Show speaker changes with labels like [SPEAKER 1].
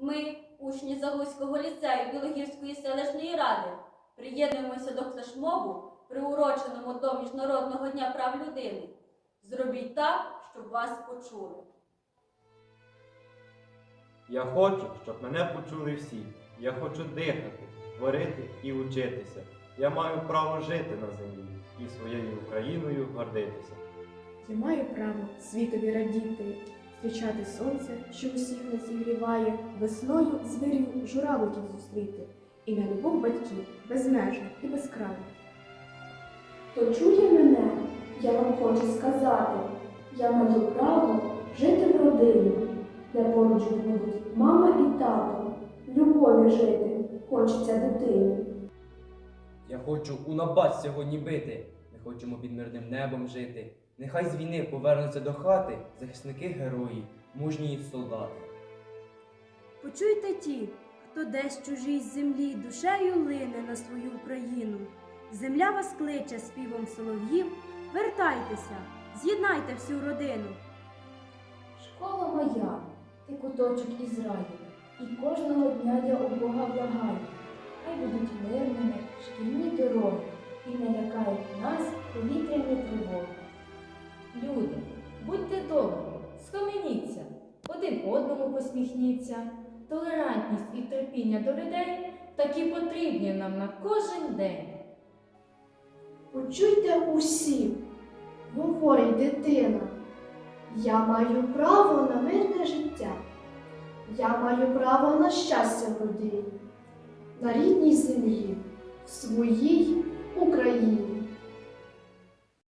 [SPEAKER 1] Ми, учні Залузького ліцею Білогірської селищної ради, приєднуємося до флешмобу, приуроченому до Міжнародного дня прав людини. Зробіть так, щоб вас почули.
[SPEAKER 2] Я хочу, щоб мене почули всі. Я хочу дихати, творити і учитися. Я маю право жити на землі і своєю Україною гордитися.
[SPEAKER 3] Я маю право світові радіти, зустрічати сонце, що усіх нас зігріває, весною звірів журавликів зустріти, і на любов батьків безмежну і безкрайну.
[SPEAKER 4] Хто чує мене, я вам хочу сказати, я маю право жити в родині, де поруч будуть мама і тато, любові жити хочеться дитині.
[SPEAKER 5] Я хочу у набат сьогодні бити. Ми хочемо під мирним небом жити. Нехай з війни повернуться до хати захисники герої, мужні солдати.
[SPEAKER 6] Почуйте ті, хто десь чужій землі душею лине на свою Україну. Земля вас кличе співом солов'їв. Вертайтеся, з'єднайте всю родину.
[SPEAKER 4] Школа моя, ти куточок із раю, і кожного дня я у Бога благаю.
[SPEAKER 7] Люди, будьте добрі, схаменіться, один одному посміхніться. Толерантність і терпіння до людей такі потрібні нам на кожен день.
[SPEAKER 8] Почуйте усі, говорить дитина. Я маю право на мирне життя. Я маю право на щастя в родині, на рідній землі, в своїй Україні.